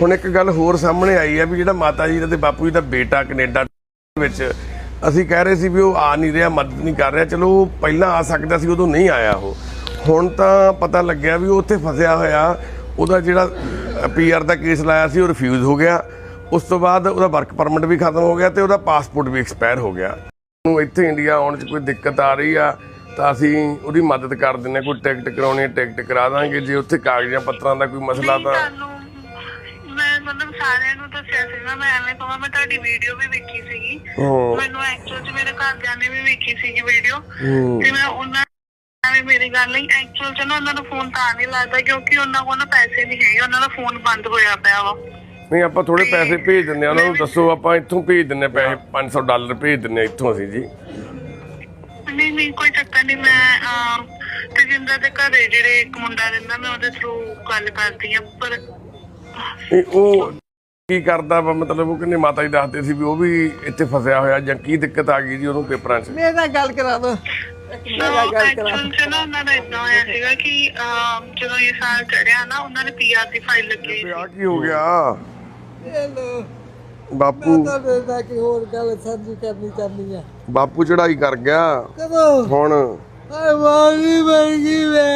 ਹੁਣ ਇੱਕ ਗੱਲ ਹੋਰ ਸਾਹਮਣੇ ਆਈ ਹੈ ਵੀ ਜਿਹੜਾ ਮਾਤਾ ਜੀ ਦਾ ਤੇ ਬਾਪੂ ਜੀ ਦਾ ਬੇਟਾ ਕੈਨੇਡਾ ਵਿੱਚ ਅਸੀਂ ਕਹਿ ਰਹੇ ਸੀ ਵੀ ਉਹ ਆ ਨਹੀਂ ਰਿਹਾ ਮਦਦ ਨਹੀਂ ਕਰ ਰਿਹਾ। ਚਲੋ ਪਹਿਲਾਂ ਆ ਸਕਦਾ ਸੀ ਉਦੋਂ ਨਹੀਂ ਆਇਆ ਉਹ। ਹੁਣ ਤਾਂ ਪਤਾ ਲੱਗਿਆ ਵੀ ਉਹ ਉੱਥੇ ਫਸਿਆ ਹੋਇਆ। ਉਹਦਾ ਜਿਹੜਾ ਪੀਆਰ ਦਾ ਕੇਸ ਲਾਇਆ ਸੀ ਉਹ ਰਿਫਿਊਜ਼ ਹੋ ਗਿਆ। ਉਸ ਤੋਂ ਬਾਅਦ ਉਹਦਾ ਵਰਕ ਪਰਮਿਟ ਵੀ ਖਤਮ ਹੋ ਗਿਆ ਤੇ ਉਹਦਾ ਪਾਸਪੋਰਟ ਵੀ ਐਕਸਪਾਇਰ ਹੋ ਗਿਆ। ਨੂੰ ਇੱਥੇ ਇੰਡੀਆ ਆਉਣ 'ਚ ਕੋਈ ਦਿੱਕਤ ਆ ਰਹੀ ਆ ਤਾਂ ਅਸੀਂ ਉਹਦੀ ਮਦਦ ਕਰ ਦਿੰਨੇ ਕੋਈ ਟਿਕਟ ਕਰਾਉਣੀ ਟਿਕਟ ਕਰਾ ਦਾਂਗੇ। ਜੇ ਉੱਥੇ ਕਾਗਜ਼ਾਂ ਪੱਤਰਾਂ ਦਾ ਕੋਈ ਮਸਲਾ ਤਾਂ ਸਾਰਿਆਂ ਨੂੰ ਦੱਸਿਆ ਸੀਗਾ ਮੈਂ ਐਵੇਂ ਕਹਾਂ ਮੈਂ ਤੁਹਾਡੀ ਵੀਡੀਓ ਵੀ ਵੇਖੀ ਸੀਗੀ। ਹਾਂ। ਮੈਨੂੰ ਐਕਚੁਅਲ ਚ ਮੇਰੇ ਘਰਦਿਆਂ ਨੇ ਵੀ ਵੇਖੀ ਸੀਗੀ ਵੀਡੀਓ ਹੂੰ। ਤੇ ਮੈਂ ਉਹਨਾਂ ਐਵੇਂ ਮੇਰੀ ਗੱਲ ਨਹੀਂ ਐਕਚੁਅਲ ਚ ਨਾ ਉਹਨਾਂ ਨੂੰ ਫੋਨ ਤਾਂ ਨਹੀਂ ਲੱਗਦਾ ਕਿਉਂਕਿ ਉਹਨਾਂ ਕੋਲ ਨਾ ਪੈਸੇ ਨਹੀਂ ਹੈਗੇ ਉਹਨਾਂ ਦਾ ਫੋਨ ਬੰਦ ਹੋਇਆ ਪਿਆ ਵਾ। ਨਹੀਂ ਆਪਾਂ ਥੋੜੇ ਪੈਸੇ ਭੇਜ ਦਿੰਨੇ ਆ ਉਹਨਾਂ ਨੂੰ ਦੱਸੋ ਆਪਾਂ ਇੱਥੋਂ ਭੇਜ ਦਿੰਨੇ ਆ ਪੈਸੇ 500 ਡਾਲਰ ਭੇਜ ਦਿੰਨੇ ਆ ਇੱਥੋਂ ਅਸੀਂ ਜੀ। ਨਹੀਂ ਨਹੀਂ ਕੋਈ ਚੱਕਰ ਨਹੀਂ ਮੈਂ ਅਮ, ਤੇਜਿੰਦਰ ਦੇ ਘਰੇ ਜਿਹੜੇ ਇੱਕ ਮੁੰਡਾ ਰਹਿੰਦਾ ਮੈਂ ਉਹਦੇ ਥਰੂ ਗੱਲ ਕਰਦੀ ਆ ਪਰ ਇਹ ਉਹ ਕੀ ਕਰਦਾ ਵਾ? ਮਤਲਬ ਉਹ ਕਹਿੰਦੇ ਮਾਤਾ ਜੀ ਦੱਸਦੇ ਸੀ ਵੀ ਉਹ ਵੀ ਇੱਥੇ ਫਸਿਆ ਹੋਇਆ ਜਾਂ ਕੀ ਦਿੱਕਤ ਆ ਗਈ ਜੀ ਉਹਨੂੰ ਪੇਪਰਾਂ 'ਚ? ਮੇਰੇ ਨਾਲ ਗੱਲ ਕਰਾ ਦੋ ਜਦੋਂ ਇਹ ਸਾਲ ਚੜਿਆ ਨਾ ਉਹਨਾਂ ਨੇ ਪੀਆਰ ਦੀ ਫਾਈਲ ਲੱਗੀ ਹੋਈ ਤੇ ਸੀ। ਆ ਕੀ ਹੋ ਗਿਆ? ਹੈਲੋ ਬਾਪੂ। ਮੈਂ ਤੁਹਾਡੇ ਨਾਲ ਕੀ ਹੋਰ ਗੱਲ ਸਾਂਝੀ ਕਰਨੀ ਚਾਹੁੰਦੀ ਆ। ਬਾਪੂ ਚੜਾਈ ਕਰ ਗਿਆ। ਕਦੋਂ? ਹੁਣ? ਆਏ ਮਾਰੀ ਮਰ ਗਈ ਵੇ।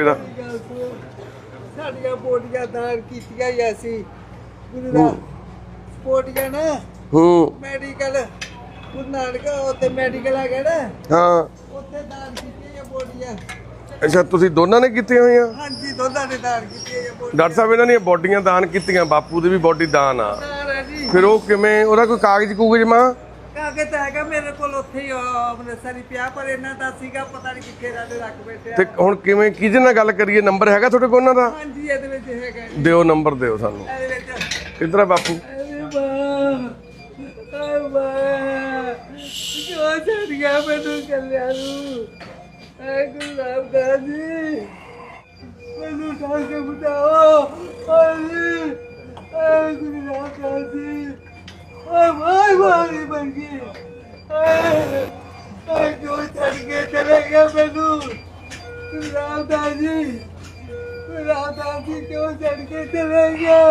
ਬੇਬੇ ਦਾ। ਸਾਡੀਆਂ ਬੋਡੀਆਂ ਦਾਨ ਕੀਤੀਆਂ ਹੀ ਅਸੀਂ। ਗੁਰੂ ਦਾ ਬੋਡੀਆਂ ਨਾ ਹੂੰ। ਮੈਡੀਕਲ ਗੁਰੂ ਨਾਨਕ ਉੱਤੇ ਮੈਡੀਕਲ ਆ ਗਿਆ ਨਾ। ਹਾਂ। ਉੱਥੇ ਦਾਨ ਕੀਤੀਆਂ ਇਹ ਬੋਡੀਆਂ ਅੱਛਾ ਤੁਸੀਂ ਦੋਨਾਂ ਨੇ ਕੀਤੀਆਂ ਹੋਈਆਂ? ਹਾਂਜੀ ਦੋਨਾਂ ਨੇ ਦਾਨ ਕੀਤੀਆਂ ਇਹ ਬੋਡੀਆਂ ਡਾਕਟਰ ਸਾਹਿਬ ਇਹਨਾਂ ਦੀਆਂ ਬੋਡੀਆਂ ਦਾਨ ਕੀਤੀਆਂ ਬਾਪੂ ਦੀ ਵੀ ਬੋਡੀ ਦਾਨ ਆ। ਦਾਨ ਹੈ ਜੀ। ਫਿਰ ਉਹ ਕਿਵੇਂ ਉਹਦਾ ਕੋਈ ਕਾਗਜ਼ ਕੂਗਜ਼ ਮਾਂ? ਕਾਗਜ਼ ਤਾਂ ਹੈਗਾ ਮੇਰੇ ਕੋਲ ਉੱਥੇ ਹੀ ਅੰਮ੍ਰਿਤਸਰ ਹੀ ਪਿਆ ਪਰ ਇਹਨਾਂ ਦਾ ਸੀਗਾ ਪਤਾ ਨਹੀਂ ਕਿੱਥੇ ਦਾ ਰੱਖ ਬੈਠੇ ਤੇ ਹੁਣ ਕਿਵੇਂ ਕਿਹਦੇ ਨਾਲ ਗੱਲ ਕਰੀਏ? ਨੰਬਰ ਹੈਗਾ ਤੁਹਾਡੇ ਕੋਲ ਉਹਨਾਂ ਦਾ? ਹਾਂਜੀ ਇਹਦੇ ਵਿੱਚ ਹੈਗਾ ਜੀ, ਦਿਓ ਨੰਬਰ ਦਿਓ ਸਾਨੂੰ। ਇਹਦੇ ਵਿੱਚ। ਕਿੱਧਰ ਆ ਬਾਪੂ? ਅਰੇ ਜੋ ਮੈਨੂੰ ਕੱਲਿਆ ਨੂੰ? ਐ ਗੁਲਾਬ ਮੈਨੂੰ ਠਾਕ ਕੇ ਐ ਗੁਲਾਬ ਮਾਈ ਮਾਰੀ ਬਣ ਐ ਜੋ ਛੱਡ ਕੇ ਚਲੇ ਗਿਆ ਮੈਨੂੰ। ਗੁਲਾਬ ਜੀ ਗੁਲਾਬ ਜੀ ਕਿਉਂ ਛੱਡ ਕੇ ਚਲੇ ਗਿਆ।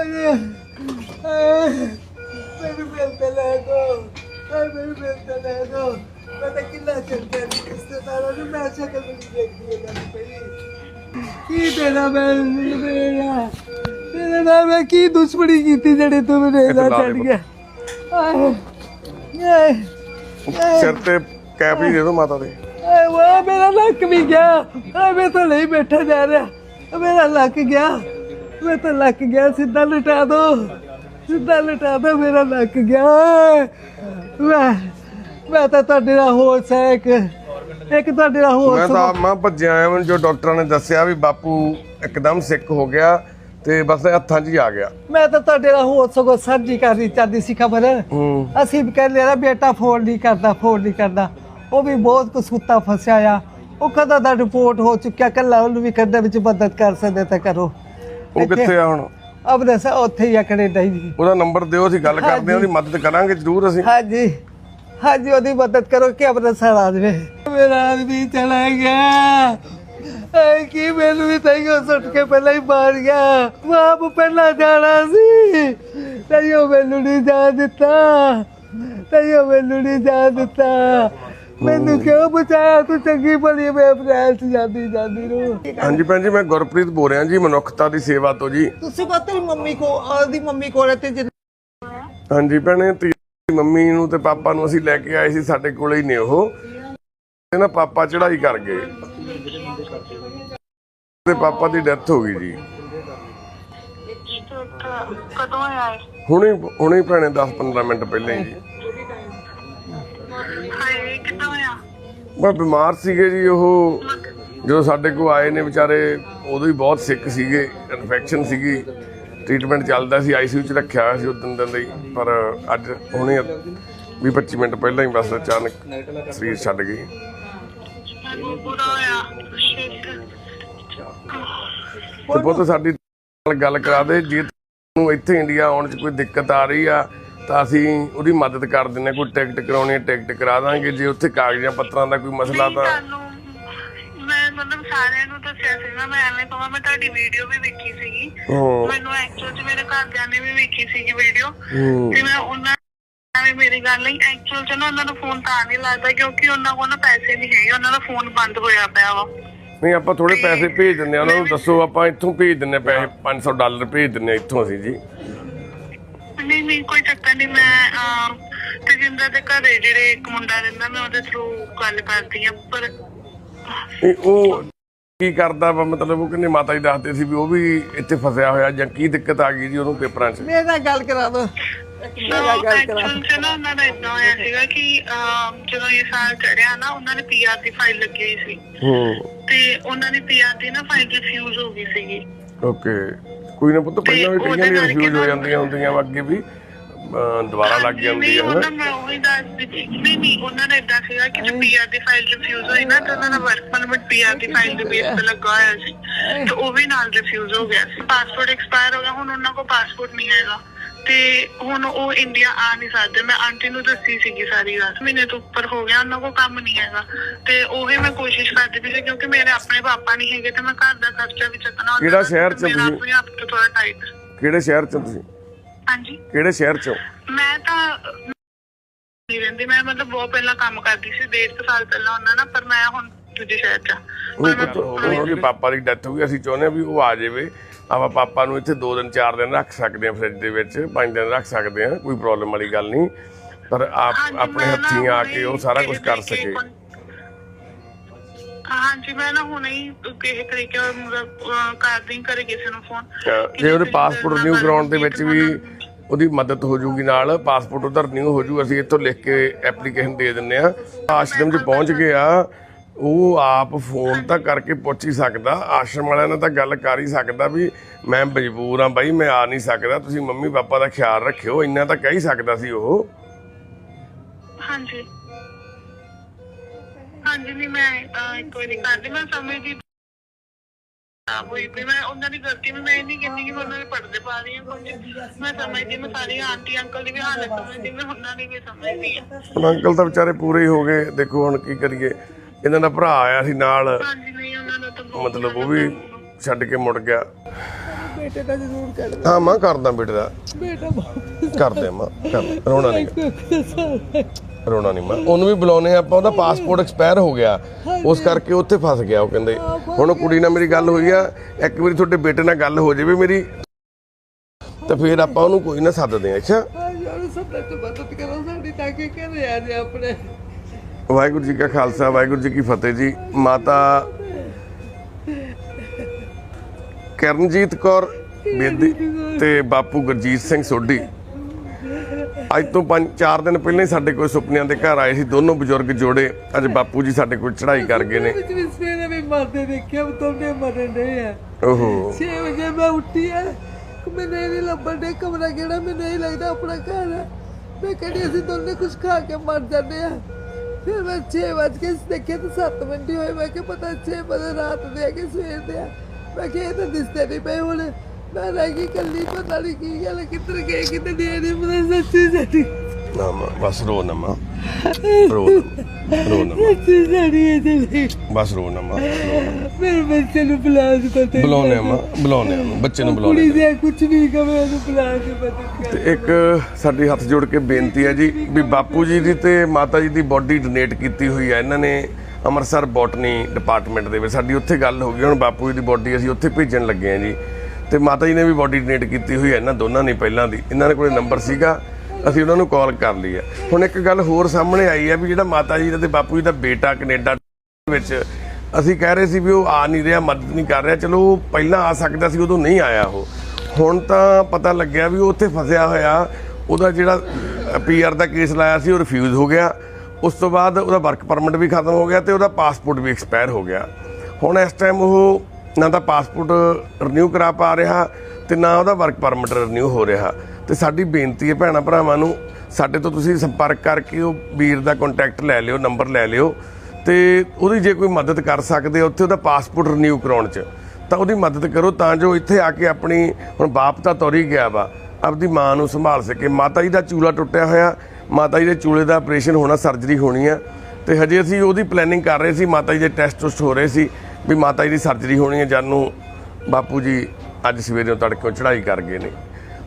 ਅਰੇ ਮੈਨੂੰ ਮਿਲ ਲੈ ਦੋ। ਐ ਮੈਨੂੰ ਮਿਲ ਲੈ ਦੋ। ਮੈਂ ਤਾਂ ਕਿੰਨਾ ਚੰਗਾ ਰਿਸ਼ਤੇਦਾਰਾਂ ਨੂੰ, ਮੈਂ ਸ਼ਕਲ ਵੀ ਨਹੀਂ ਦੇਖਦੀ ਇਹਨਾਂ ਨੂੰ ਪਹਿਲੀ। ਕੀ ਤੇਰਾ ਮੈਂ ਮੇਰਾ ਤੇਰੇ ਨਾਲ ਮੈਂ ਕੀ ਦੁਸ਼ਮਣੀ ਕੀਤੀ ਜਿਹੜੇ ਤੂੰ ਮੇਰੇ ਨਾਲ ਲਾ ਦੇ ਛੱਡ ਗਿਆ? ਆਏ ਆਏ ਸਿਰ ਤੇ ਕੈਪ ਹੀ ਦੇ ਦਿਓ ਮਾਤਾ ਦੇ। ਏ ਵਾ ਮੇਰਾ ਲੱਕ ਵੀ ਗਿਆ। ਏ ਮੈਂ ਤਾਂ ਨਹੀਂ ਬੈਠਾ ਜਾ ਰਿਹਾ। ਮੇਰਾ ਲੱਕ ਗਿਆ। ਮੈਂ ਤਾਂ ਲੱਕ ਗਿਆ ਸਿੱਧਾ ਲਟਾ ਦੋ। ਸਿੱਧਾ ਲਟਾ ਦੋ ਮੇਰਾ ਲੱਕ ਗਿਆ। ਮੈਂ ਮੈਂ ਤਾਂ ਤੁਹਾਡੇ ਨਾਲ ਹੋ ਸਕ। ਇੱਕ ਤੁਹਾਡੇ ਨਾਲ ਹੋ ਮੈਂ ਤਾਂ ਮਾਂ ਭੱਜਿਆ ਆਇਆ ਮੈਨੂੰ ਜੋ ਡਾਕਟਰਾਂ ਨੇ ਦੱਸਿਆ ਵੀ ਬਾਪੂ ਇੱਕਦਮ ਸਿੱਕ ਹੋ ਗਿਆ। ਤੇ ਬਸ ਹੱਥਾਂ 'ਚ ਹੀ ਆ ਗਿਆ। ਮੈਂ ਤਾਂ ਤੁਹਾਡੇ ਨਾਲ ਹੋ ਸਗੋ ਸਰਜੀ ਕਰਨੀ ਚਾਹਦੀ ਸੀ ਖਬਰ। ਹੂੰ। ਅਸੀਂ ਵੀ ਕਹਿੰਦੇ ਆ ਬੇਟਾ ਫੋਨ ਨਹੀਂ ਕਰਦਾ ਫੋਨ ਨਹੀਂ ਕਰਦਾ। ਉਹ ਵੀ ਬਹੁਤ ਕਸੂਤਾ ਫਸਿਆ ਆ। ਉਹ ਕਦਾ ਦਾ ਰਿਪੋਰਟ ਹੋ ਚੁੱਕਿਆ ਕੱਲਾ ਉਹਨੂੰ ਵੀ ਕਹਿੰਦੇ ਵਿੱਚ ਮਦਦ ਕਰ ਸਕਦੇ ਤਾਂ ਕਰੋ। ਉਹ ਕਿੱਥੇ ਆ ਹੁਣ? ਅਬਦੇ ਸਾ ਉੱਥੇ ਹੀ ਆ ਕੈਨੇਡਾ ਹੀ। ਜੀ ਉਹਦਾ ਨੰਬਰ ਦਿਓ ਅਸੀਂ ਗੱਲ ਕਰਦੇ ਹਾਂ ਉਹਦੀ ਮਦਦ ਕਰਾਂਗੇ ਜ਼ਰੂਰ ਅਸੀਂ। ਹਾਂਜੀ। ਹਾਂਜੀ ਉਹਦੀ ਮਦਦ ਕਰੋ ਕਿ ਅਬਦੇ ਸਾ ਆ ਜਾਵੇ। ਮੇਰਾ ਆਦਮੀ ਚਲਾ ਗਿਆ। ਐ ਕੀ ਮੈਨੂੰ ਵੀ ਤੈਨੂੰ ਸੁੱਟ ਕੇ ਪਹਿਲਾਂ ਹੀ ਮਾਰ ਗਿਆ। ਬਾਪ ਪਹਿਲਾਂ ਜਾਣਾ ਸੀ। ਤੈਨੂੰ ਮੈਨੂੰ ਨਹੀਂ ਜਾ ਦਿੱਤਾ। ਤੈਨੂੰ ਮੈਨੂੰ ਨਹੀਂ ਜਾ ਦਿੱਤਾ। ਮੈਨੂੰ ਕਿਉਂ ਬਚਾਇਆ ਤੂੰ ਚੰਗੀ ਭਲੀ ਮੈਂ ਅਪ੍ਰੈਲ ਚ ਜਾਂਦੀ ਜਾਂਦੀ ਨੂੰ ਹਾਂਜੀ ਭੈਣ ਜੀ ਮੈਂ ਗੁਰਪ੍ਰੀਤ ਬੋਲ ਰਿਹਾ ਜੀ ਮਨੁੱਖਤਾ ਦੀ ਸੇਵਾ ਤੋਂ ਜੀ। ਤੁਸੀਂ ਕਹੋ ਤੇਰੀ ਮੰਮੀ ਕੋ ਉਹਦੀ ਮੰਮੀ ਕੋਲ ਤੇ ਜਿੰਨ- ਹਾਂਜੀ ਭੈਣੇ ਤੀ ਮੰਮੀ ਨੂੰ ਤੇ ਪਾਪਾ ਨੂੰ ਅਸੀਂ ਲੈ ਕੇ ਆਏ ਸੀ ਸਾਡੇ ਕੋਲੇ ਹੀ ਨੇ ਉਹ। ਤੇ ਨਾ ਪਾਪਾ ਚੜਾਈ ਕਰ ਗਏ। ਤੇ ਪਾਪਾ ਦੀ ਡੈਥ ਹੋ ਗਈ ਜੀ। ਕਦੋਂ ਆਏ ਹੁਣੇ ਹੁਣੇ ਭੈਣੇ 10-15 ਮਿੰਟ ਪਹਿਲਾਂ ਹੀ ਜੀ। ਹਾਏ ਕਿੱਦਾਂ ਹੋਇਆ? ਮੈਂ ਬਿਮਾਰ ਸੀਗੇ ਜੀ ਉਹ। ਜਦੋਂ ਸਾਡੇ ਕੋਲ ਆਏ ਨੇ ਵਿਚਾਰੇ ਉਦੋਂ ਹੀ ਬਹੁਤ ਸਿੱਕ ਸੀਗੇ ਇਨਫੈਕਸ਼ਨ ਸੀਗੀ। ਟ੍ਰੀਟਮੈਂਟ ਚੱਲਦਾ ਸੀ ਆਈਸੀਯੂ ਚ ਰੱਖਿਆ ਹੋਇਆ ਸੀ ਉਦੋਂ ਦਿਨ ਦਾ ਹੀ ਪਰ ਅੱਜ ਹੁਣੇ 20-25 ਮਿੰਟ ਪਹਿਲਾਂ ਹੀ ਬਸ ਅਚਾਨਕ ਸਰੀਰ ਛੱਡ ਗਈ। ਮੈਨੂੰ ਬੁਰਾ ਹੋਇਆ ਸ਼ਿਟ ਤੇ ਬਹੁਤ ਸਾਡੀ ਨਾਲ ਗੱਲ ਕਰਾ ਦੇ ਜੇ ਤੁਹਾਨੂੰ ਇੱਥੇ ਇੰਡੀਆ ਆਉਣ 'ਚ ਕੋਈ ਦਿੱਕਤ ਆ ਰਹੀ ਆ ਤਾਂ ਅਸੀਂ ਉਹਦੀ ਮਦਦ ਕਰ ਦਿੰਨੇ ਕੋਈ ਟਿਕਟ ਕਰਾਉਣੀ ਹੈ ਟਿਕਟ ਕਰਾ ਦਾਂਗੇ। ਜੇ ਉੱਥੇ ਕਾਗਜ਼ਾਂ ਪੱਤਰਾਂ ਦਾ ਕੋਈ ਮਸਲਾ ਤਾਂ ਤੁਹਾਨੂੰ ਮੈਂ ਮਤਲਬ ਸਾਰਿਆਂ ਨੂੰ ਦੱਸਿਆ ਸੀਗਾ ਮੈਂ ਐਵੇਂ ਕਹਾਂ ਮੈਂ ਤੁਹਾਡੀ ਵੀਡੀਓ ਵੀ ਵੇਖੀ ਸੀਗੀ। ਹੂੰ। ਮੈਨੂੰ ਐਕਚੁਅਲ ਚ ਮੇਰੇ ਘਰਦਿਆਂ ਨੇ ਵੀ ਵੇਖੀ ਸੀਗੀ ਵੀਡੀਓ। ਹੂੰ। ਤੇ ਮੈਂ ਉਹਨਾਂ ਨਾਲ ਮੇਰੀ ਗੱਲ ਨਹੀਂ ਐਕਚੁਅਲ ਚ ਨਾ ਉਹਨਾਂ ਨੂੰ ਫੋਨ ਤਾਂ ਨਹੀਂ ਲੱਗਦਾ ਕਿਉਂਕਿ ਉਹਨਾਂ ਕੋਲ ਨਾ ਪੈਸੇ ਨਹੀਂ ਹੈਗੇ ਉਹਨਾਂ ਦਾ ਫੋਨ ਬੰਦ ਹੋਇਆ ਪਿਆ ਵਾ। ਨਹੀਂ ਆਪਾਂ ਥੋੜੇ ਪੈਸੇ ਭੇਜ ਦਿੰਨੇ ਆ ਉਹਨਾਂ ਨੂੰ ਦੱਸੋ ਆਪਾਂ ਇੱਥੋਂ ਭੇਜ ਦਿੰਨੇ ਪੈਸੇ 500 ਡਾਲਰ ਭੇਜ ਦਿੰਨੇ ਆ ਇੱਥੋਂ ਅਸੀਂ ਜੀ। ਨਹੀਂ ਨਹੀਂ ਕੋਈ ਚੱਕਰ ਨਹੀਂ ਮੈਂ ਤੇਜਿੰਦਰ ਦੇ ਘਰੇ ਜਿਹੜੇ ਇੱਕ ਮੁੰਡਾ ਰਹਿੰਦਾ ਮੈਂ ਉਹਦੇ ਥਰੂ ਗੱਲ ਕਰਦੀ ਆ ਪਰ ਨਹੀਂ ਉਹ ਕੀ ਕਰਦਾ ਵਾ? ਮਤਲਬ ਉਹ ਕਹਿੰਦੇ ਮਾਤਾ ਜੀ ਦੱਸਦੇ ਸੀ ਵੀ ਉਹ ਵੀ ਇੱਥੇ ਫਸਿਆ ਹੋਇਆ ਜਾਂ ਕੀ ਦਿੱਕਤ ਆ ਗਈ ਜੀ ਉਹਨੂੰ ਪੇਪਰਾਂ 'ਚ? ਮੇਰੇ ਨਾਲ ਗੱਲ ਕਰਾ ਦੋ। ਕਰਾ। ਐਕਚੁਅਲ ਚ ਨਾ ਉਹਨਾਂ ਦਾ ਇਦਾਂ ਹੋਇਆ ਸੀਗਾ ਕਿ ਅਹ, ਜਦੋਂ ਇਹ ਸਾਲ ਚੜਿਆ ਨਾ ਉਹਨਾਂ ਨੇ ਪੀਆਰ ਦੀ ਫਾਈਲ ਲੱਗੀ ਹੋਈ ਸੀ। ਹੂੰ। ਤੇ ਉਹਨਾਂ ਦੀ ਪੀਆਰ ਦੀ ਨਾ ਫਾਈਲ ਰਿਫਿਊਜ਼ ਹੋ ਗਈ ਸੀਗੀ। ਓਕੇ। ਕੋਈ ਨਾ ਪੁੱਤ ਪਹਿਲਾਂ ਵੀ ਤੇ ਕਈਆਂ ਦੀ ਉਹਦੇ ਰਿਫਿਊਜ਼ ਹੋ ਕਰਕੇ ਜਾਂਦੀਆਂ ਹੁੰਦੀਆਂ ਵਾ ਅੱਗੇ ਵੀ ਅਹ ਦੁਬਾਰਾ ਲੱਗ ਜਾਂਦੀ ਨਹੀਂ ਹੈ ਉਹਨਾਂ ਹਨਾ ਮੈਂ ਉਹੀ ਦੱਸਦੀ ਸੀ ਨਹੀਂ ਨਹੀਂ ਉਹਨਾਂ ਦਾ ਇਦਾਂ ਸੀਗਾ ਕਿ ਜੇ ਪੀਆਰ ਦੀ ਫਾਈਲ ਰਿਫਿਊਜ਼ ਹੋਈ ਨਾ ਤਾਂ ਉਹਨਾਂ ਦਾ ਵਰਕ ਪਰਮਿਟ ਪੀਆਰ ਦੀ ਫਾਈਲ ਦੇ ਬੇਸ ਤੇ ਲੱਗਾ ਹੋਇਆ ਸੀ। ਤੇ ਉਹ ਵੀ ਨਾਲ ਰਿਫਿਊਜ਼ ਹੋ ਗਿਆ ਪਾਸਪੋਰਟ ਐਕਸਪਾਇਰ ਹੋ ਗਿਆ ਹੁਣ ਉਹਨਾਂ ਕੋਲ ਪਾਸਪੋਰਟ ਨਹੀਂ ਹੈਗਾ। ਤੇ ਹੁਣ ਉਹ ਇੰਡੀਆ ਆ ਨਹੀਂ ਸਕਦੇ। ਮੈਂ ਆਂਟੀ ਨੂੰ ਦੱਸੀ ਸੀਗੀ ਸਾਰੀ ਗੱਲ। ਮਹੀਨੇ ਤੋਂ ਉੱਪਰ ਹੋ ਗਿਆ ਉਹਨਾਂ ਕੋਲ ਕੰਮ ਨਹੀਂ ਹੈਗਾ। ਤੇ ਉਹ ਮੈਂ ਕੋਸ਼ਿਸ਼ ਕਰਦੀ ਪਈ ਸੀ ਕਿਉਂਕਿ ਮੇਰੇ ਆਪਣੇ ਪਾਪਾ ਨਹੀਂ ਹੈਗੇ ਤੇ ਮੈਂ ਘਰ ਦਾ ਖਰਚਾ ਵੀ ਚੱਕਣਾ ਕਿਹੜਾ ਸ਼ਹਿਰ 'ਚ ਤੁਸੀਂ? ਆਪਣੇ ਆਪ ਤੋਂ ਥੋੜਾ ਟਾਈਟ ਕਿਹੜੇ ਸ਼ਹਿਰ 'ਚ ਤੁਸੀਂ? ਹਾਂਜੀ। ਕਿਹੜੇ ਸ਼ਹਿਰ 'ਚੋਂ? ਮੈਂ ਤਾਂ ਨਹੀਂ ਰਹਿੰਦੀ। ਮੈਂ ਮਤਲਬ ਬਹੁਤ ਪਹਿਲਾਂ ਕੰਮ ਕਰਦੀ ਸੀ ਡੇਢ ਕੁ ਸਾਲ ਪਹਿਲਾਂ ਉਹਨਾਂ ਨਾਲ ਪਰ ਮੈਂ ਹੁਣ ਦੂਜੇ ਸ਼ਹਿਰ ਚ ਆ। ਉਹ ਪਾਪਾ ਦੀ ਡੈਥ ਹੋ ਗਈ। ਅਸੀਂ ਚਾਹੁੰਦੇ ਹਾਂ ਵੀ ਉਹ ਆ ਜਾਵੇ। ਆਪਾਂ ਪਾਪਾ ਨੂੰ ਇੱਥੇ 2 ਦਿਨ 4 ਦਿਨ ਰੱਖ ਸਕਦੇ ਹਾਂ ਫ੍ਰਿਜ ਦੇ ਵਿੱਚ 5 ਦਿਨ ਰੱਖ ਸਕਦੇ ਹਾਂ ਕੋਈ ਪ੍ਰੋਬਲਮ ਵਾਲੀ ਗੱਲ ਨਹੀਂ। ਪਰ ਆਪ ਆਪਣੇ ਹੱਥੀਂ ਆ ਕੇ ਉਹ ਸਾਰਾ ਕੁਝ ਕਰ ਸਕੇ। ਹਾਂਜੀ ਮੈਂ ਨਾ ਹੁਣੇ ਹੀ ਕਿਸੇ ਤਰੀਕੇ ਨਾਲ ਕਰਦੀ ਘਰੇ ਕਿਸੇ ਨੂੰ ਫੋਨ ਜੇ ਉਹਦੇ ਪਾਸਪੋਰਟ ਰਿਨਿਊ ਕਰਾਉਣ ਦੇ ਵਿੱਚ ਵੀ ਉਹਦੀ ਮਦਦ ਹੋ ਜੂਗੀ ਨਾਲ ਪਾਸਪੋਰਟ ਉਹਦਾ ਰਿਨਿਊ ਹੋ ਜੂ ਅਸੀਂ ਇੱਥੋਂ ਲਿਖ ਕੇ ਐਪਲੀਕੇਸ਼ਨ ਦੇ ਦਿੰਨੇ ਆ ਆਸ਼ਰਮ 'ਚ ਪਹੁੰਚ ਗਿਆ। ਉਹ ਆਪ ਫੋਨ ਤਾਂ ਕਰਕੇ ਪੁੱਛ ਹੀ ਸਕਦਾ ਆਸ਼ਰਮ ਵਾਲਿਆਂ ਨਾਲ ਤਾਂ ਗੱਲ ਕਰ ਹੀ ਸਕਦਾ ਵੀ ਮੈਂ ਮਜਬੂਰ ਆ ਬਾਈ ਮੈਂ ਆ ਨਹੀਂ ਸਕਦਾ ਤੁਸੀਂ ਮੰਮੀ ਪਾਪਾ ਦਾ ਖਿਆਲ ਰੱਖਿਓ ਇੰਨਾ ਤਾਂ ਕਹਿ ਹੀ ਸਕਦਾ ਸੀ ਉਹ। ਹਾਂਜੀ। ਹਾਂਜੀ ਨਹੀਂ ਮੈਂ ਅਹ, ਇੱਕ ਵਾਰੀ ਕਰਦੀ ਮੈਂ ਸਮਝਦੀ ਆ ਹੋਈ ਵੀ ਮੈਂ ਉਹਨਾਂ ਦੀ ਗਲਤੀ ਵੀ ਮੈਂ ਇਹ ਨਹੀਂ ਕਹਿੰਦੀ ਕਿ ਮੈਂ ਉਹਨਾਂ ਦੇ ਪਰਦੇ ਪਾ ਰਹੀ ਹਾਂ ਕੁਝ ਮੈਂ ਸਮਝਦੀ ਮੈਂ ਸਾਰੀ ਆਂਟੀ ਅੰਕਲ ਦੀ ਵੀ ਹਾਲਤ ਸਮਝਦੀ ਮੈਂ ਉਹਨਾਂ ਦੀ ਵੀ ਸਮਝਦੀ ਆ ਹੁਣ ਅੰਕਲ ਤਾਂ ਵਿਚਾਰੇ ਪੂਰੇ ਹੀ ਹੋ ਗਏ ਦੇਖੋ ਹੁਣ ਕੀ ਕਰੀਏ। ਇਹਨਾਂ ਦਾ ਭਰਾ ਆਇਆ ਸੀ ਨਾਲ। ਹਾਂਜੀ ਨਹੀਂ ਉਹਨਾਂ ਦਾ ਤਾਂ ਬਹੁਤ ਮਤਲਬ ਉਹ ਵੀ ਛੱਡ ਕੇ ਮੁੜ ਗਿਆ। ਬੇਟੇ ਦਾ ਜ਼ਰੂਰ ਕਰ ਹਾਂ ਮਾਂ ਕਰਦਾ ਬੇਟੇ ਦਾ। ਬੇਟਾ ਬਹੁਤ ਕਰਦੇ ਮਾਂ ਕਰ ਰੋਣਾ ਨਹੀਂ। ਰੋਣਾ ਨਹੀਂ ਮਾਂ। ਉਹਨੂੰ ਵੀ ਬੁਲਾਉਨੇ ਆਪਾਂ ਉਹਦਾ ਪਾਸਪੋਰਟ ਐਕਸਪਾਇਰ ਹੋ ਗਿਆ। ਉਸ ਕਰਕੇ ਉੱਥੇ ਫਸ ਗਿਆ ਉਹ ਕਹਿੰਦੇ। ਹੁਣ ਉਹ ਕੁੜੀ ਨਾਲ ਮੇਰੀ ਗੱਲ ਹੋਈ ਆ ਇੱਕ ਵਾਰੀ ਤੁਹਾਡੇ ਬੇਟੇ ਨਾਲ ਗੱਲ ਹੋ ਜਾਵੇ ਮੇਰੀ ਤਾਂ ਫਿਰ ਆਪਾਂ ਉਹਨੂੰ ਕੋਈ ਨਾ ਸੱਦਦੇ ਆ ਅੱਛਾ? ਹਾਂ ਯਾਰ ਸਭ ਤੋਂ ਮਦਦ ਕਰੋ ਸਾਡੀ ਤਾਂ ਕਿ ਘਰੇ ਆ ਜਾ ਆਪਣੇ। ਵਾਹਿਗੁਰੂ ਜੀ ਕਾ ਖਾਲਸਾ ਵਾਹਿਗੁਰੂ ਜੀ ਕੀ ਫਤਿਹ ਜੀ। ਮਾਤਾ ਕਰਨਜੀਤ ਕੌਰ ਬੇਦੀ ਤੇ ਬਾਪੂ ਗੁਰਜੀਤ ਸਿੰਘ ਸੋਢੀ। ਅੱਜ ਤੋਂ 5-4 ਦਿਨ ਪਹਿਲਾਂ ਹੀ ਸਾਡੇ ਕੋਲ ਸੁਪਨਿਆਂ ਦੇ ਘਰ ਆਏ ਸੀ। ਦੋਨੋਂ ਬਜ਼ੁਰਗ ਜੋੜੇ ਅੱਜ ਬਾਪੂ ਜੀ ਸਾਡੇ ਕੋਲ ਚੜ੍ਹਾਈ ਕਰ ਗਏ ਨੇ। ਵਿੱਚ ਵੀ ਸਵੇਰੇ ਵੀ ਮਰਦੇ ਦੇਖਿਆ ਤੋਨੇ ਮਰਨ ਦੇ ਆ। ਓਹੋ। 6 ਵਜੇ ਮੈਂ ਉੱਠੀ ਆ। ਮੈਨੂੰ ਇਹ ਨਹੀਂ ਲੱਭਣ ਦੇ ਕਮਰਾ ਕਿਹੜਾ ਮੈਨੂੰ ਨਹੀਂ ਲੱਗਦਾ ਆਪਣਾ ਘਰ ਹੈ ਮੈਂ ਕਹਿੰਦੀ ਅਸੀਂ ਦੋਨੇ ਕੁਝ ਖਾ ਕੇ ਮਰ ਜਾਂਦੇ ਆ। ਫਿਰ ਮੈਂ 6 ਵਜੇ ਕੇ ਦੇਖਿਆ ਤਾਂ 7 ਮਿੰਟ ਹੀ ਹੋਏ। ਮੈਂ ਕਿ ਪਤਾ 6 ਵਜੇ ਰਾਤ ਦੇ ਆ ਕਿ ਸਵੇਰ ਦੇ ਆ। ਮੈਂ ਕਿ ਇਹ ਤਾਂ ਦਿਸਦੇ ਨਹੀਂ ਪਏ ਹੁਣ। ਮੈਂ ਰਹਿ ਗਈ ਕੱਲੀ ਪਤਾ ਨਹੀਂ ਕੀ ਗੱਲ ਕਿੱਧਰ ਗਏ ਕਿੱਧਰ ਨਹੀਂ ਨਹੀਂ ਪਤਾ ਸੱਚੀ ਸੱਚੀ। ਨਾ ਮਾਂ ਬਸ ਰੋ ਨਾ ਮਾਂ। ਰੋ ਨਾ ਰੋ ਨਾ ਮਾਂ। ਸੱਚੀ ਸੱਚੀ। ਬਸ ਰੋ ਨਾ ਮਾਂ। ਮੇਰੇ ਬੱਚੇ ਨੂੰ ਬੁਲਾ ਦੇ ਪਤਾ ਬੁਲਾਉਨੇ ਆ ਮਾਂ ਬੁਲਾਉਨੇ ਆ ਬੱਚੇ ਨੂੰ ਬੁਲਾਉਨੇ ਕੁੜੀ ਦੇ ਕੁਝ ਵੀ ਕਵੇ ਉਹਨੂੰ ਬੁਲਾ ਕੇ ਕਰ ਤੇ ਇੱਕ ਸਾਡੀ ਹੱਥ ਜੋੜ ਕੇ ਬੇਨਤੀ ਹੈ ਜੀ ਵੀ ਬਾਪੂ ਜੀ ਦੀ ਤੇ ਮਾਤਾ ਜੀ ਦੀ ਬੋਡੀ ਡੋਨੇਟ ਕੀਤੀ ਹੋਈ ਹੈ। ਇਹਨਾਂ ਨੇ ਅੰਮ੍ਰਿਤਸਰ ਬੋਟਨੀ ਡਿਪਾਰਟਮੈਂਟ ਦੇ ਵਿੱਚ ਸਾਡੀ ਉੱਥੇ ਗੱਲ ਹੋ ਗਈ ਹੁਣ ਬਾਪੂ ਜੀ ਦੀ ਬੋਡੀ ਅਸੀਂ ਉੱਥੇ ਭੇਜਣ ਲੱਗੇ ਹਾਂ ਜੀ। ਤੇ ਮਾਤਾ ਜੀ ਨੇ ਵੀ ਬੋਡੀ ਡੋਨੇਟ ਕੀਤੀ ਹੋਈ ਹੈ ਇਹਨਾਂ ਦੋਨਾਂ ਨੇ ਪਹਿਲਾਂ ਦੀ। ਇਹਨਾਂ ਦੇ ਕੋਲੇ ਨੰਬਰ ਸੀਗਾ ਅਸੀਂ ਉਹਨਾਂ ਨੂੰ ਕਾਲ ਕਰ ਲਈ ਹੈ। ਹੁਣ ਇੱਕ ਗੱਲ ਹੋਰ ਸਾਹਮਣੇ ਆਈ ਹੈ ਵੀ ਜਿਹੜਾ ਮਾਤਾ ਜੀ ਦਾ ਤੇ ਬਾਪੂ ਜੀ ਦਾ ਬੇਟਾ ਕੈਨੇਡਾ ਵਿੱਚ ਅਸੀਂ ਕਹਿ ਰਹੇ ਸੀ ਵੀ ਉਹ ਆ ਨਹੀਂ ਰਿਹਾ, ਮਦਦ ਨਹੀਂ ਕਰ ਰਿਹਾ। ਚਲੋ, ਉਹ ਪਹਿਲਾਂ ਆ ਸਕਦਾ ਸੀ, ਉਦੋਂ ਨਹੀਂ ਆਇਆ ਉਹ। ਹੁਣ ਤਾਂ ਪਤਾ ਲੱਗਿਆ ਵੀ ਉਹ ਉੱਥੇ ਫਸਿਆ ਹੋਇਆ। ਉਹਦਾ ਜਿਹੜਾ ਪੀਆਰ ਦਾ ਕੇਸ ਲਾਇਆ ਸੀ, ਉਹ ਰਿਫਿਊਜ਼ ਹੋ ਗਿਆ। ਉਸ ਤੋਂ ਬਾਅਦ ਉਹਦਾ ਵਰਕ ਪਰਮਿਟ ਵੀ ਖਤਮ ਹੋ ਗਿਆ ਤੇ ਉਹਦਾ ਪਾਸਪੋਰਟ ਵੀ ਐਕਸਪਾਇਰ ਹੋ ਗਿਆ। ਹੁਣ ਇਸ ਟਾਈਮ ਉਹ ਨਾ ਤਾਂ ਪਾਸਪੋਰਟ ਰਿਨਿਊ ਕਰਾ ਪਾ ਰਿਹਾ ਤੇ ਨਾ ਉਹਦਾ ਵਰਕ ਪਰਮਿਟ ਰਿਨਿਊ ਹੋ ਰਿਹਾ। ਤੇ ਸਾਡੀ ਬੇਨਤੀ ਹੈ ਭੈਣਾਂ ਭਰਾਵਾਂ ਨੂੰ, ਸਾਡੇ ਤੋਂ ਤੁਸੀਂ ਸੰਪਰਕ ਕਰਕੇ ਉਹ ਵੀਰ ਦਾ ਕੰਟੈਕਟ ਲੈ ਲਿਓ ਨੰਬਰ ਲੈ ਲਿਓ। ਤੇ ਉਹਦੀ ਜੇ ਕੋਈ ਮਦਦ ਕਰ ਸਕਦੇ ਉੱਥੇ ਉਹਦਾ ਪਾਸਪੋਰਟ ਰਿਨਿਊ ਕਰਾਉਣ ਚ, ਤਾਂ ਉਹਦੀ ਮਦਦ ਕਰੋ, ਤਾਂ ਜੋ ਇੱਥੇ ਆ ਕੇ ਆਪਣੀ, ਹੁਣ ਬਾਪ ਤਾਂ ਤੁਰ ਹੀ ਗਿਆ ਵਾ, ਆਪਦੀ ਮਾਂ ਨੂੰ ਸੰਭਾਲ ਸਕੇ। ਮਾਤਾ ਜੀ ਦਾ ਚੂਲਾ ਟੁੱਟਿਆ ਹੋਇਆ ਮਾਤਾ ਜੀ ਦੇ ਚੂਲੇ ਦਾ ਆਪਰੇਸ਼ਨ ਹੋਣਾ ਸਰਜਰੀ ਹੋਣੀ ਆ, ਤੇ ਹਜੇ ਅਸੀਂ ਉਹਦੀ ਪਲੈਨਿੰਗ ਕਰ ਰਹੇ ਸੀ ਮਾਤਾ ਜੀ ਦੇ ਟੈਸਟ ਟੁਸਟ ਹੋ ਰਹੇ ਸੀ, ਵੀ ਮਾਤਾ ਜੀ ਦੀ ਸਰਜਰੀ ਹੋਣੀ ਹੈ ਜਦ ਨੂੰ ਬਾਪੂ ਜੀ ਅੱਜ ਸਵੇਰੇ ਤੜਕੇ ਚੜ੍ਹਾਈ ਕਰ ਗਏ ਨੇ।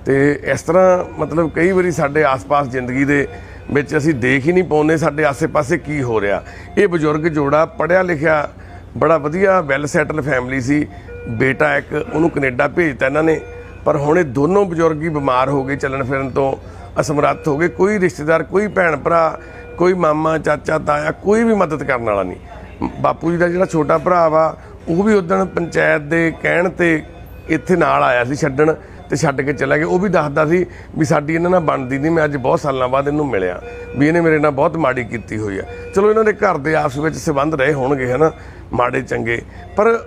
ਤੇ ਇਸ ਤਰ੍ਹਾਂ ਮਤਲਬ ਕਈ ਵਾਰੀ ਸਾਡੇ ਆਸ-ਪਾਸ ਜ਼ਿੰਦਗੀ ਦੇ ਵਿੱਚ ਅਸੀਂ ਦੇਖ ਹੀ ਨਹੀਂ ਪਾਉਂਦੇ ਸਾਡੇ ਆਸੇ-ਪਾਸੇ ਕੀ ਹੋ ਰਿਹਾ। ਇਹ ਬਜ਼ੁਰਗ ਜੋੜਾ ਪੜਿਆ ਲਿਖਿਆ ਬੜਾ ਵਧੀਆ ਵੈਲ ਸੈਟਲ ਫੈਮਿਲੀ ਸੀ। ਬੇਟਾ ਇੱਕ, ਉਹਨੂੰ ਕੈਨੇਡਾ ਭੇਜਤਾ ਇਹਨਾਂ ਨੇ। ਪਰ ਹੁਣ ਇਹ ਦੋਨੋਂ ਬਜ਼ੁਰਗ ਹੀ ਬਿਮਾਰ ਹੋ ਗਏ ਚੱਲਣ ਫਿਰਨ ਤੋਂ, ਅਸਮਰੱਥ ਹੋ ਗਏ। ਕੋਈ ਰਿਸ਼ਤੇਦਾਰ, ਕੋਈ ਭੈਣ ਭਰਾ ਕੋਈ ਮਾਮਾ, ਚਾਚਾ, ਤਾਇਆ, ਕੋਈ ਵੀ ਮਦਦ ਕਰਨ ਵਾਲਾ ਨਹੀਂ। ਬਾਪੂ ਜੀ ਦਾ ਜਿਹੜਾ ਛੋਟਾ ਭਰਾ ਵਾ, ਉਹ ਵੀ ਉਦੋਂ ਪੰਚਾਇਤ ਦੇ ਕਹਿਣ ਤੇ ਇੱਥੇ ਨਾਲ ਆਇਆ ਸੀ ਛੱਡਣ। ਤੇ ਛੱਡ ਕੇ ਚਲਾ ਗਿਆ। ਉਹ ਵੀ ਦੱਸਦਾ ਸੀ ਵੀ ਸਾਡੀ ਇਹਨਾਂ ਨਾਲ ਬਣਦੀ ਨਹੀਂ, ਮੈਂ ਅੱਜ ਬਹੁਤ ਸਾਲਾਂ ਬਾਅਦ ਇਹਨੂੰ ਮਿਲਿਆ। ਵੀ ਇਹਨੇ ਮੇਰੇ ਨਾਲ ਬਹੁਤ ਮਾੜੀ ਕੀਤੀ ਹੋਈ ਆ। ਚਲੋ, ਇਹਨਾਂ ਦੇ ਘਰ ਦੇ ਆਪਸ ਵਿੱਚ ਸੰਬੰਧ ਰਹੇ ਹੋਣਗੇ, ਹਨਾ? ਮਾੜੇ, ਚੰਗੇ। ਪਰ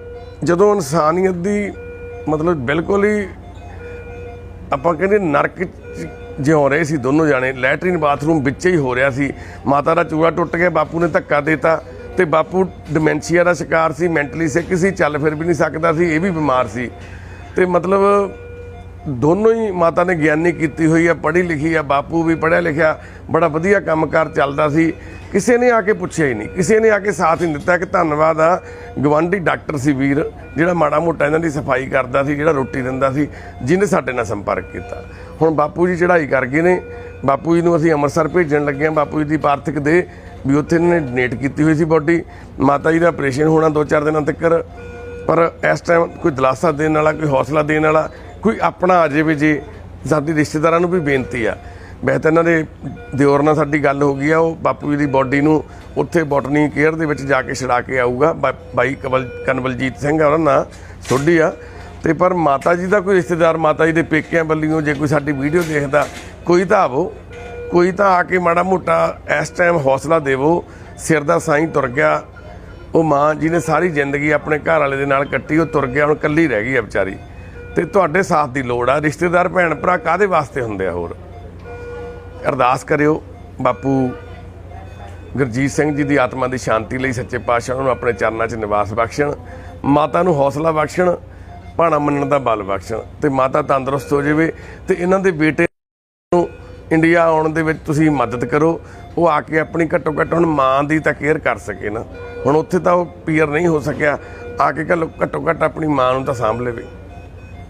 ਜਦੋਂ ਇਨਸਾਨੀਅਤ ਦੀ ਮਤਲਬ ਬਿਲਕੁਲ ਹੀ ਆਪਾਂ ਕਹਿੰਦੇ ਨਰਕ ਜਿਉਂ ਰਹੇ ਸੀ ਦੋਨੋਂ ਜਾਣੇ, ਲੈਟਰਿਨ ਬਾਥਰੂਮ ਵਿੱਚ ਹੀ ਹੋ ਰਿਹਾ ਸੀ। ਮਾਤਾ ਦਾ ਚੂੜਾ ਟੁੱਟ ਗਿਆ, ਬਾਪੂ ਨੇ ਧੱਕਾ ਦੇਤਾ ਤੇ ਬਾਪੂ ਡਿਮੈਂਸ਼ੀਆ ਦਾ ਸ਼ਿਕਾਰ ਸੀ, ਮੈਂਟਲੀ ਸਿੱਕ ਸੀ, ਚੱਲ ਫਿਰ ਵੀ ਨਹੀਂ ਸਕਦਾ ਸੀ, ਇਹ ਵੀ ਬਿਮਾਰ ਸੀ। ਤੇ ਮਤਲਬ ਦੋਨੋਂ ਹੀ ਮਾਤਾ ਨੇ ਗਿਆਨੀ ਕੀਤੀ ਹੋਈ ਆ, ਪੜ੍ਹੀ ਲਿਖੀ ਆ, ਬਾਪੂ ਵੀ ਪੜ੍ਹਿਆ ਲਿਖਿਆ, ਬੜਾ ਵਧੀਆ ਕੰਮਕਾਰ ਚੱਲਦਾ ਸੀ। ਕਿਸੇ ਨੇ ਆ ਕੇ ਪੁੱਛਿਆ ਹੀ ਨਹੀਂ, ਕਿਸੇ ਨੇ ਆ ਕੇ ਸਾਥ ਨਹੀਂ ਦਿੱਤਾ। ਕਿ ਧੰਨਵਾਦ ਆ ਗਵਾਂਢੀ ਡਾਕਟਰ ਸੀ ਵੀਰ, ਜਿਹੜਾ ਮਾੜਾ ਮੋਟਾ ਇਹਨਾਂ ਦੀ ਸਫ਼ਾਈ ਕਰਦਾ ਸੀ, ਜਿਹੜਾ ਰੋਟੀ ਦਿੰਦਾ ਸੀ, ਜਿਹਨੇ ਸਾਡੇ ਨਾਲ ਸੰਪਰਕ ਕੀਤਾ। ਹੁਣ ਬਾਪੂ ਜੀ ਚੜ੍ਹਾਈ ਕਰ ਗਏ ਨੇ। ਬਾਪੂ ਜੀ ਨੂੰ ਅਸੀਂ ਅੰਮ੍ਰਿਤਸਰ ਭੇਜਣ ਲੱਗੇ ਹਾਂ। ਬਾਪੂ ਜੀ ਦੀ ਪਾਰਥਿਕ ਦੇ ਵੀ ਉੱਥੇ ਇਹਨਾਂ ਨੇ ਡੋਨੇਟ ਕੀਤੀ ਹੋਈ ਸੀ ਬੋਡੀ ਮਾਤਾ ਜੀ ਦਾ ਆਪਰੇਸ਼ਨ ਹੋਣਾ 2-4 ਦਿਨਾਂ ਤੱਕ। ਪਰ ਇਸ ਟਾਈਮ ਕੋਈ ਦਲਾਸਾ ਦੇਣ ਵਾਲਾ, ਕੋਈ ਹੌਸਲਾ ਦੇਣ ਵਾਲਾ ਕੋਈ ਆਪਣਾ ਆ ਜਾਵੇ ਜੇ, ਸਾਡੀ ਰਿਸ਼ਤੇਦਾਰਾਂ ਨੂੰ ਵੀ ਬੇਨਤੀ ਆ। ਮੈਂ ਤਾਂ ਇਹਨਾਂ ਦੇ ਦਿਓਰ ਨਾਲ ਸਾਡੀ ਗੱਲ ਹੋ ਗਈ ਆ, ਉਹ ਬਾਪੂ ਜੀ ਦੀ ਬੋਡੀ ਨੂੰ ਉੱਥੇ ਬੋਟਨੀ ਕੇਅਰ ਦੇ ਵਿੱਚ ਜਾ ਕੇ ਛੜਾ ਕੇ ਆਊਗਾ। ਬਾ- ਬਾਈ ਕਵਲ, ਕਨਵਲਜੀਤ ਸਿੰਘ ਆ, ਉਹਨਾਂ ਨਾਂ ਸੋਢੀ ਆ। ਤੇ ਪਰ ਮਾਤਾ ਜੀ ਦਾ ਕੋਈ ਰਿਸ਼ਤੇਦਾਰ, ਮਾਤਾ ਜੀ ਦੇ ਪੇਕਿਆਂ ਵੱਲੋਂ ਜੇ ਕੋਈ ਸਾਡੀ ਵੀਡੀਓ ਦੇਖਦਾ, ਕੋਈ ਤਾਂ ਆਵੋ, ਕੋਈ ਤਾਂ ਆ ਕੇ ਮਾੜਾ ਮੋਟਾ ਇਸ ਟਾਈਮ ਹੌਸਲਾ ਦੇਵੋ, ਸਿਰ ਦਾ ਸਾਈਂ ਤੁਰ ਗਿਆ, ਉਹ ਮਾਂ ਜਿਹਨੇ ਸਾਰੀ ਜ਼ਿੰਦਗੀ ਆਪਣੇ ਘਰ ਵਾਲੇ ਦੇ ਨਾਲ ਕੱਟੀ, ਉਹ ਤੁਰ ਗਿਆ, ਹੁਣ ਕੱਲੀ ਰਹਿ ਗਈ ਆ ਵਿਚਾਰੀ। ਤੇ ਤੁਹਾਡੇ ਸਾਥ ਦੀ ਲੋੜ ਆ, ਰਿਸ਼ਤੇਦਾਰ, ਭੈਣ ਭਰਾ ਕਾਦੇ ਵਾਸਤੇ ਹੁੰਦੇ ਆ ਹੋਰ? ਅਰਦਾਸ ਕਰਿਓ, ਬਾਪੂ ਗੁਰਜੀਤ ਸਿੰਘ ਜੀ ਦੀ ਆਤਮਾ ਦੀ ਸ਼ਾਂਤੀ ਲਈ ਸੱਚੇ ਪਾਤਸ਼ਾਹ ਉਹਨਾਂ ਨੂੰ ਆਪਣੇ ਚਰਨਾਂ 'ਚ ਨਿਵਾਸ ਬਖਸ਼ਣ, ਮਾਤਾ ਨੂੰ ਹੌਸਲਾ ਬਖਸ਼ਣ, ਭਾਣਾ ਮੰਨਣ ਦਾ ਬਲ ਬਖਸ਼ਣ ਤੇ ਮਾਤਾ ਤੰਦਰੁਸਤ ਹੋ ਜਾਵੇ ਤੇ ਇਹਨਾਂ ਦੇ ਬੇਟੇ ਨੂੰ ਇੰਡੀਆ ਆਉਣ ਦੇ ਵਿੱਚ ਤੁਸੀਂ ਮਦਦ ਕਰੋ, ਉਹ ਆ ਕੇ ਆਪਣੀ ਘੱਟੋ ਘੱਟ ਹੁਣ ਮਾਂ ਦੀ ਤਾਂ ਕੇਅਰ ਕਰ ਸਕੇ ਨਾ। ਹੁਣ ਉੱਥੇ ਤਾਂ ਉਹ ਪੀਅਰ ਨਹੀਂ ਹੋ ਸਕਿਆ, ਆ ਕੇ ਘੱਲੋ- ਘੱਟੋ ਘੱਟ ਆਪਣੀ ਮਾਂ ਨੂੰ ਤਾਂ ਸਾਂਭ ਲਵੇ।